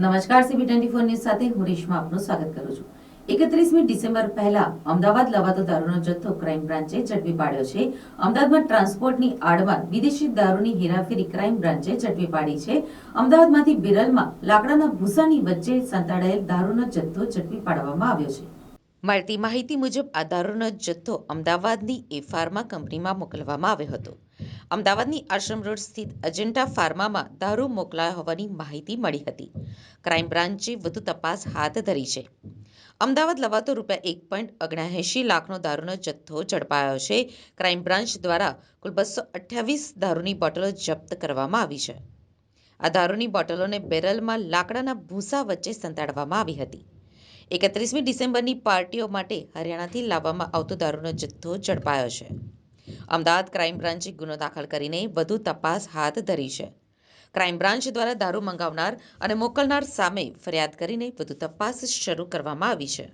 નમસ્કાર CB twenty four news સાથે હું રેશમા આપનું સ્વાગત કરું છું. એકત્રીસમી ડિસેમ્બર પહેલા અમદાવાદ લવાતો દારૂનો જથ્થો ક્રાઇમ બ્રાન્ચે ઝડપી પાડ્યો છે. અમદાવાદમાં ટ્રાન્સપોર્ટની આડમાં વિદેશી દારૂની હેરાફેરી ક્રાઇમ બ્રાન્ચે ઝડપી પાડી છે. અમદાવાદમાંથી બિરલમાં લાકડાના ભૂસાની વચ્ચે સંતાડાયેલ દારૂનો જથ્થો ઝડપી પાડવામાં આવ્યો છે. મળતી માહિતી મુજબ આ દારૂનો જથ્થો અમદાવાદની એ ફાર્મા કંપનીમાં મોકલવામાં આવ્યો હતો. અમદાવાદની આશ્રમ રોડ સ્થિત અજંટા ફાર્મામાં દારૂ મોકલાયો હોવાની માહિતી મળી હતી. ક્રાઇમ બ્રાન્ચે વધુ તપાસ હાથ ધરી છે. અમદાવાદ લવાતો રૂપિયા એક પોઈન્ટ ઓગણએંશી લાખનો દારૂનો જથ્થો ઝડપાયો છે. ક્રાઇમ બ્રાન્ચ દ્વારા કુલ બસો અઠ્યાવીસ દારૂની બોટલો જપ્ત કરવામાં આવી છે. આ દારૂની બોટલોને બેરલમાં લાકડાના ભૂસા વચ્ચે સંતાડવામાં આવી હતી. એકત્રીસમી ડિસેમ્બરની પાર્ટીઓ માટે હરિયાણાથી લાવવામાં આવતો દારૂનો જથ્થો ઝડપાયો છે. અમદાવાદ ક્રાઇમ બ્રાન્ચે ગુનો દાખલ કરીને વધુ તપાસ હાથ ધરી છે. ક્રાઇમ બ્રાન્ચ દ્વારા દારૂ મંગાવનાર અને મોકલનાર સામે ફરિયાદ કરીને વધુ તપાસ શરૂ કરવામાં આવી છે.